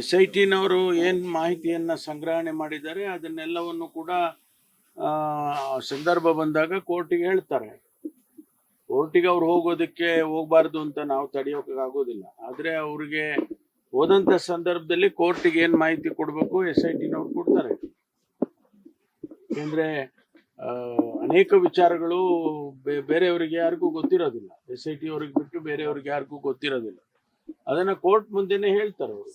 S I ಟಿನವರು ಏನು ಮಾಹಿತಿಯನ್ನು ಸಂಗ್ರಹಣೆ ಮಾಡಿದ್ದಾರೆ, ಅದನ್ನೆಲ್ಲವನ್ನು ಕೂಡ ಸಂದರ್ಭ ಬಂದಾಗ ಕೋರ್ಟಿಗೆ ಹೇಳ್ತಾರೆ. ಕೋರ್ಟಿಗೆ ಅವ್ರು ಹೋಗೋದಕ್ಕೆ ಹೋಗಬಾರ್ದು ಅಂತ ನಾವು ತಡೆಯೋಕೆ ಆಗೋದಿಲ್ಲ ಆದರೆ ಅವ್ರಿಗೆ ಹೋದಂಥ ಸಂದರ್ಭದಲ್ಲಿ ಕೋರ್ಟಿಗೆ ಏನು ಮಾಹಿತಿ ಕೊಡಬೇಕು, ಎಸ್ ಐ ಟಿನವ್ರು ಕೊಡ್ತಾರೆ. ಯಾಕೆಂದರೆ ಅನೇಕ ವಿಚಾರಗಳು ಬೇರೆಯವರಿಗೆ ಯಾರಿಗೂ ಗೊತ್ತಿರೋದಿಲ್ಲ. ಎಸ್ ಐ ಟಿ ಅವ್ರಿಗೆ ಬಿಟ್ಟು ಬೇರೆಯವ್ರಿಗೆ ಯಾರಿಗೂ ಗೊತ್ತಿರೋದಿಲ್ಲ. ಅದನ್ನು ಕೋರ್ಟ್ ಮುಂದೆನೇ ಹೇಳ್ತಾರೆ ಅವರು.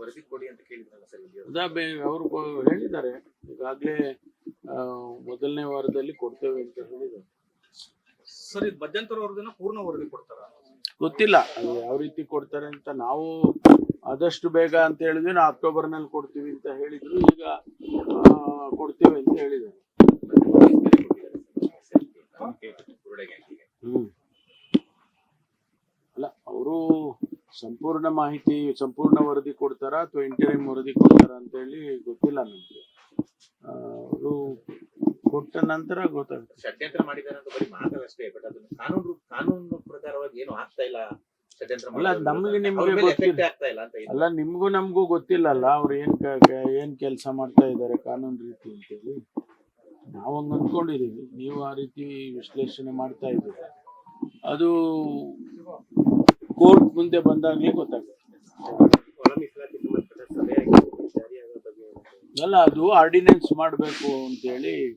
ವರದಿ ಕೊಡಿ ಅಂತ ಕೇಳಿದ್ರಲ್ಲ ಸರ್ ಅವರು ಹೇಳಿದ್ದಾರೆ. ಈಗಾಗಲೇ ಮೊದಲನೇ ವಾರದಲ್ಲಿ ಕೊಡ್ತೇವೆ ಅಂತ ಹೇಳಿದ್ದಾರೆ. ಸರ್ ಇದು ಮಧ್ಯಂತರ ವರದಿನ ಪೂರ್ಣ ವರದಿ ಕೊಡ್ತಾರ? ಗೊತ್ತಿಲ್ಲ. ಅದು ಯಾವ ರೀತಿ ಕೊಡ್ತಾರೆ ಅಂತ ನಾವು ಆದಷ್ಟು ಬೇಗ ಅಂತ ಹೇಳಿದ್ವಿ. ನಾವು ಅಕ್ಟೋಬರ್ನಲ್ಲಿ ಕೊಡ್ತೀವಿ ಅಂತ ಹೇಳಿದ್ರು. ಈಗ ಕೊಡ್ತೇವೆ ಅಂತ ಹೇಳಿದ್ದಾರೆ ಕುರುಡೆಗೆ ಹಾಕಿಗೆ. ಹ್ಮ್ ಅಲ್ಲ ಅವರು ಸಂಪೂರ್ಣ ಮಾಹಿತಿ ಸಂಪೂರ್ಣ ವರದಿ ಕೊಡ್ತಾರ ಅಥವಾ ಇಂಟರಿಮ್ ವರದಿ ಕೊಡ್ತಾರಾ ಅಂತ ಹೇಳಿ ಗೊತ್ತಿಲ್ಲ ನಮ್ಗೆ. ಅವರು ಕೊಟ್ಟ ನಂತರ ಗೊತ್ತಾಗುತ್ತೆ. ಷಡ್ಯಂತ್ರ ಮಾಡಿದ್ದಾರೆ ಅಂತ ಬರೀ ಮಾತಲ್ಲಷ್ಟೇ ಬಟ್ ಅದನ್ನ ಕಾನೂನು ಕಾನೂನು ಪ್ರಕಾರವಾಗಿ ಏನು ಆಗ್ತಾ ಇಲ್ಲ ಷಡ್ಯಂತ್ರ ಅಲ್ಲ, ಅದ್ ನಮ್ಗೆ ನಿಮ್ಗೆ ಗೊತ್ತಿಲ್ಲ. ಆಗ್ತಾ ಇಲ್ಲ ಅಂತ. ಅಲ್ಲ ನಿಮ್ಗೂ ನಮಗೂ ಗೊತ್ತಿಲ್ಲಲ್ಲ ಅವ್ರು ಏನ್ ಕ- ಏನ್ ಕೆಲಸ ಮಾಡ್ತಾ ಇದ್ದಾರೆ ಕಾನೂನು ರೀತಿ ಅಂತೇಳಿ ನಾವು ಹಂಗ ಅಂದ್ಕೊಂಡಿದೀವಿ. ನೀವು ಆ ರೀತಿ ವಿಶ್ಲೇಷಣೆ ಮಾಡ್ತಾ ಇದ್ದೀರಾ. ಅದು ಕೋರ್ಟ್ ಮುಂದೆ ಬಂದಾಗಲೇ ಗೊತ್ತಾಗುತ್ತೆ? ಅಲ್ಲ, ಅದು ಆರ್ಡಿನೆನ್ಸ್ ಮಾಡಬೇಕು ಅಂತೇಳಿ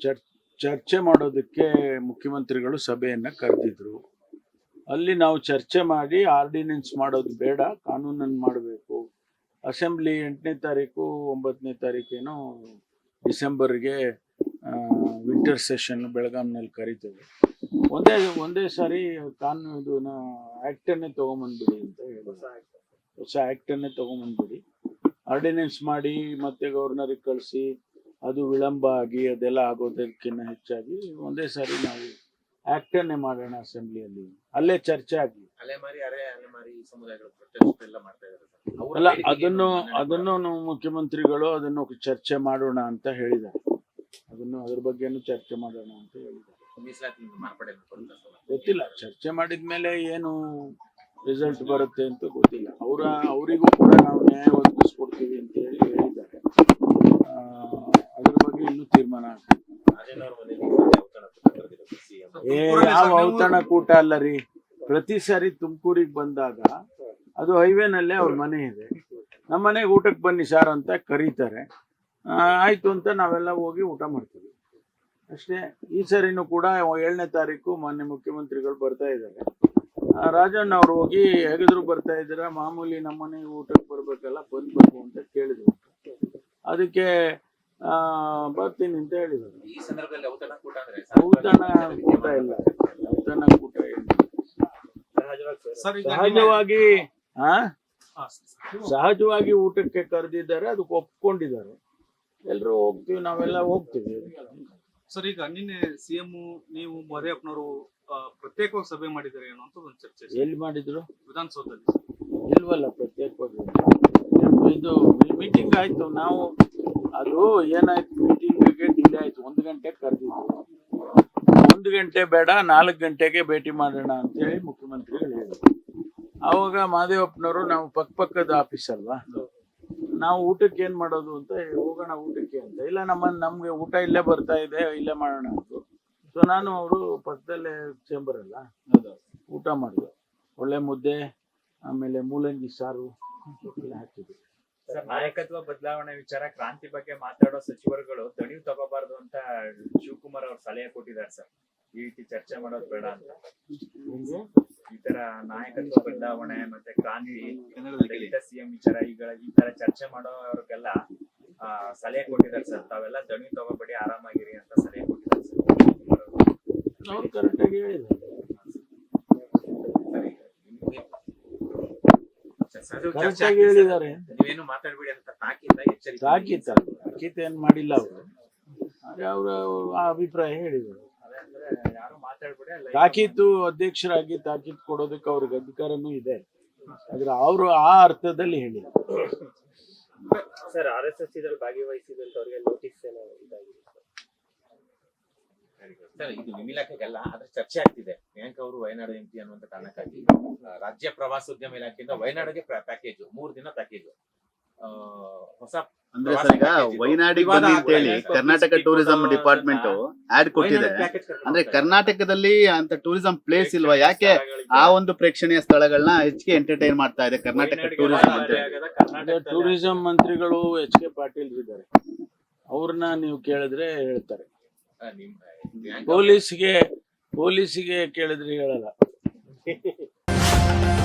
ಚರ್ಚ್ ಚರ್- ಚರ್ಚೆ ಮಾಡೋದಕ್ಕೆ ಮುಖ್ಯಮಂತ್ರಿಗಳು ಸಭೆಯನ್ನು ಕರೆದಿದ್ರು. ಅಲ್ಲಿ ನಾವು ಚರ್ಚೆ ಮಾಡಿ ಆರ್ಡಿನೆನ್ಸ್ ಮಾಡೋದು ಬೇಡ ಕಾನೂನನ್ನು ಮಾಡಬೇಕು. ಅಸೆಂಬ್ಲಿ ಎಂಟನೇ ತಾರೀಕು ಒಂಬತ್ತನೇ ತಾರೀಕೇನೋ ಡಿಸೆಂಬರ್ಗೆ ವಿಂಟರ್ ಸೆಷನ್ ಬೆಳಗಾಂನಲ್ಲಿ ಕರಿತೇವೆ. ಒಂದೇ ಒಂದೇ ಸಾರಿ ಕಾನೂನು ಇದು ಆ್ಯಕ್ಟನ್ನೇ ತೊಗೊಂಬಂದ್ಬಿಡಿ ಅಂತ ಹೇಳಿದ್ರು. ಹೊಸ ಆ್ಯಕ್ಟನ್ನೇ ತೊಗೊಂಬಂದ್ಬಿಡಿ. ಆರ್ಡಿನೆನ್ಸ್ ಮಾಡಿ ಮತ್ತೆ ಗವರ್ನರಿಗೆ ಕಳಿಸಿ ಅದು ವಿಳಂಬ ಆಗಿ ಅದೆಲ್ಲ ಆಗೋದಕ್ಕಿಂತ ಹೆಚ್ಚಾಗಿ ಒಂದೇ ಸಾರಿ ನಾವು ಆ್ಯಕ್ಟನ್ನೇ ಮಾಡೋಣ ಅಸೆಂಬ್ಲಿಯಲ್ಲಿ. ಅಲ್ಲೇ ಚರ್ಚೆ ಆಗಲಿ ಅಲೆಮಾರಿ ಅರೆ ಅಲೆಮಾರಿ ಸಮುದಾಯಗಳು ಪ್ರೊಟೆಸ್ಟ್ ಎಲ್ಲ ಮಾಡ್ತಾ ಇದ್ದಾರೆ ಸರ್. ಅಲ್ಲ ಅದನ್ನು ಅದನ್ನು ಮುಖ್ಯಮಂತ್ರಿಗಳು ಅದನ್ನು ಚರ್ಚೆ ಮಾಡೋಣ ಅಂತ ಹೇಳಿದ್ದಾರೆ. ಅದನ್ನು ಅದ್ರ ಬಗ್ಗೆನೂ ಚರ್ಚೆ ಮಾಡೋಣ ಅಂತ ಹೇಳಿದ್ದಾರೆ. ಮೀಸಲಾತಿ ಮಾರ್ಪಡೆ. ಗೊತ್ತಿಲ್ಲ ಚರ್ಚೆ ಮಾಡಿದ ಮೇಲೆ ಏನು ರಿಸಲ್ಟ್ ಬರುತ್ತೆ ಅಂತ ಗೊತ್ತಿಲ್ಲ. ಅವರ ಅವರಿಗೂ ಕೂಡ ನಾವು ನ್ಯಾಯ ಒದಗಿಸ್ಕೊಡ್ತೀವಿ ಅಂತ ಹೇಳಿ ಹೇಳಿದ್ದಾರೆ. ಆ, ಅದ್ರ ಬಗ್ಗೆ ಇನ್ನೂ ತೀರ್ಮಾನ ಏ ಯಾವ ಔತಣ ಕೂಟ ಅಲ್ಲ ರೀ. ಪ್ರತಿ ಸಾರಿ ತುಮಕೂರಿಗೆ ಬಂದಾಗ ಅದು ಹೈವೇನಲ್ಲೇ ಅವ್ರ ಮನೆ ಇದೆ. ನಮ್ಮ ಮನೆಗೆ ಊಟಕ್ಕೆ ಬನ್ನಿ ಸರ್ ಅಂತ ಕರೀತಾರೆ. ಆಯ್ತು ಅಂತ ನಾವೆಲ್ಲ ಹೋಗಿ ಊಟ ಮಾಡ್ತೀವಿ. ಅಷ್ಟೇ ಈ ಸರಿನೂ ಕೂಡ ಏಳನೇ ತಾರೀಕು ಮಾನ್ಯ ಮುಖ್ಯಮಂತ್ರಿಗಳು ಬರ್ತಾ ಇದ್ದಾರೆ. ಆ, ರಾಜಣ್ಣ ಅವ್ರು ಹೋಗಿ ಹೇಗಿದ್ರು ಬರ್ತಾ ಇದ್ದೀರಾ? ಮಾಮೂಲಿ ನಮ್ಮ ಮನೆಗೆ ಊಟಕ್ಕೆ ಬರಬೇಕಲ್ಲ ಬಂದ್ಬೇಕು ಅಂತ ಕೇಳಿದ್ರು. ಅದಕ್ಕೆ ಆ, ಬರ್ತೀನಿ ಅಂತ ಹೇಳಿದರು. ಈ ಸಂದರ್ಭದಲ್ಲಿ ಔತಣ ಕೂಟ ಅಂದ್ರೆ ಇಲ್ಲ. ಔತಣ ಕೂಟ ಇಲ್ಲ. ಸಹಜವಾಗಿ ಆ? ಸಹಜವಾಗಿ ಊಟಕ್ಕೆ ಕರೆದಿದ್ದಾರೆ ಅದಕ್ಕೆ ಒಪ್ಕೊಂಡಿದ್ದಾರೆ. ಎಲ್ಲರೂ ಹೋಗ್ತೀವಿ ನಾವೆಲ್ಲ ಹೋಗ್ತೀವಿ. ಸರ್ ಈಗ ನಿನ್ನೆ ಸಿಎಂ ನೀವು ಮರಿಯಪ್ಪನವರು ಪ್ರತ್ಯೇಕವಾಗಿ ಸಭೆ ಮಾಡಿದ್ದಾರೆ ಏನೋ ಅಂತ ಒಂದು ಚರ್ಚೆ. ಎಲ್ಲಿ ಮಾಡಿದ್ರು? ವಿಧಾನಸೌಧದಲ್ಲಿ. ಇಲ್ವಲ್ಲ ಪ್ರತ್ಯೇಕವಾಗಿ. ಇದು ಮೀಟಿಂಗ್ ಆಯ್ತು ನಾವು ಅದು ಏನಾಯ್ತು ಮೀಟಿಂಗ್ಗೆ ಡಿಲೇ ಆಯ್ತು ಒಂದು ಗಂಟೆಗೆ ಕರೆದಿದ್ದು. ಒಂದು ಗಂಟೆ ಬೇಡ ನಾಲ್ಕು ಗಂಟೆಗೆ ಭೇಟಿ ಮಾಡೋಣ ಅಂತ ಹೇಳಿ ಮುಖ್ಯಮಂತ್ರಿಗಳು ಹೇಳಿದ್ರು. ಆವಾಗ ಮಹದೇವಪ್ಪನವರು ನಾವು ಪಕ್ಕ ಪಕ್ಕದ ಆಫೀಸ್ ಅಲ್ವಾ? ನಾವು ಊಟಕ್ಕೆ ಏನ್ ಮಾಡೋದು ಅಂತ ಹೋಗೋಣ ಊಟಕ್ಕೆ ಅಂತ. ಇಲ್ಲ, ನಮ್ಮ, ನಮ್ಗೆ ಊಟ ಇಲ್ಲೇ ಬರ್ತಾ ಇದೆ, ಇಲ್ಲೇ ಮಾಡೋಣ ಅಂತ. ಸೊ ನಾನು ಅವರು ಪಕ್ಕದಲ್ಲೇ ಚೇಂಬರ್ ಅಲ್ಲ. ಊಟ ಮಾಡಿದೆ. ಒಳ್ಳೆ ಮುದ್ದೆ, ಆಮೇಲೆ ಮೂಲಂಗಿ ಸಾರು ಹಾಕಿದ್ವಿ. ನಾಯಕತ್ವ ಬದಲಾವಣೆ ವಿಚಾರ, ಕ್ರಾಂತಿ ಬಗ್ಗೆ ಮಾತಾಡೋ ಸಚಿವರುಗಳು ದಣಿವು ತಗೋಬಾರದು ಅಂತ ಶಿವಕುಮಾರ್ ಅವ್ರ ಸಲಹೆ ಕೊಟ್ಟಿದ್ದಾರೆ ಸರ್. ಈ ರೀತಿ ಚರ್ಚೆ ಮಾಡೋದು ಬೇಡ ಅಂತ. ಈ ತರ ನಾಯಕತ್ವ ಬದಲಾವಣೆ ಮತ್ತೆ ಕ್ರಾಂತಿ ದಲಿತ ಸಿಎಂ ವಿಚಾರ ಈಗ ಈ ತರ ಚರ್ಚೆ ಮಾಡೋರ್ಗೆಲ್ಲ ಸಲಹೆ ಕೊಟ್ಟಿದ್ದಾರೆ ಸರ್. ತಾವೆಲ್ಲ ದಣಿ ತಗೋಬೇಡಿ ಆರಾಮಾಗಿರಿ ಅಂತ ಸಲಹೆ ಕೊಟ್ಟಿದ್ದಾರೆ ಸರ್. ಆಗ್ತಿದೆ ಸರ್. ಹೇಳಿದ್ದಾರೆ. ನೀವೇನು ಮಾತಾಡ್ಬೇಡಿ ಅಂತ ತಾಕೀತ ಎಚ್ಚರಿಕೆ ತಾಕೀತ ತಾಕೀತ ಏನ್ ಮಾಡಿಲ್ಲ ಅವರು ಅವರ ಅಭಿಪ್ರಾಯ ಹೇಳಿದರು. ತಾಕೀತು ಅಧ್ಯಕ್ಷರಾಗಿ ತಾಕೀತು ಕೊಡೋದಕ್ಕೆ ಅವ್ರಿಗೆ ಅಧಿಕಾರನೂ ಇದೆ. ಆದ್ರೆ ಅವರು ಆ ಅರ್ಥದಲ್ಲಿ ಹೇಳಿಲ್ಲ. ಸರ್ ಆರ್ ಎಸ್ ಎಸ್ ಇದ್ರಲ್ಲಿ ಭಾಗವಹಿಸಿದಂತವ್ರಿಗೆ ನೋಟಿಸ್ ಏನೋ ಇದಾಗಿದೆ ಸರ್. ಇದು ಆದ್ರೆ ಚರ್ಚೆ ಆಗ್ತಿದೆ. ಪ್ರಿಯಾಂಕ್ ಅವರು ವಯನಾಡು ಎಂಪಿ ಅನ್ನುವಂತ ಕಾರಣಕ್ಕಾಗಿ. ರಾಜ್ಯ ಪ್ರವಾಸೋದ್ಯಮ ಇಲಾಖೆಯಿಂದ ವಯನಾಡಿಗೆ ಪ್ಯಾಕೇಜ್ ಮೂರು ದಿನ ಪ್ಯಾಕೇಜ್ ಹೊಸ ಅಂದ್ರೆ ಸರ್ ಈಗ ವೈನಾಡಿಗೆ ಬನ್ನಿ ಅಂತ ಹೇಳಿ ಕರ್ನಾಟಕ ಟೂರಿಸಂ ಡಿಪಾರ್ಟ್ಮೆಂಟ್ ಆಡ್ ಕೊಟ್ಟಿದೆ. ಅಂದ್ರೆ ಕರ್ನಾಟಕದಲ್ಲಿ ಅಂತ ಟೂರಿಸಂ ಪ್ಲೇಸ್ ಇಲ್ವಾ? ಯಾಕೆ ಆ ಒಂದು ಪ್ರೇಕ್ಷಣೀಯ ಸ್ಥಳಗಳನ್ನ ಹೆಚ್ಚಿಗೆ ಎಂಟರ್ಟೈನ್ ಮಾಡ್ತಾ ಇದೆ ಕರ್ನಾಟಕ ಟೂರಿಸಂ ಅಂತ? ಟೂರಿಸಂ ಮಂತ್ರಿಗಳು ಎಚ್ ಕೆ ಪಾಟೀಲ್ ಇದ್ದಾರೆ. ಅವ್ರನ್ನ ನೀವು ಕೇಳಿದ್ರೆ ಹೇಳ್ತಾರೆ. ಪೊಲೀಸ್ಗೆ ಪೊಲೀಸಿಗೆ ಕೇಳಿದ್ರೆ ಹೇಳಲ್ಲ.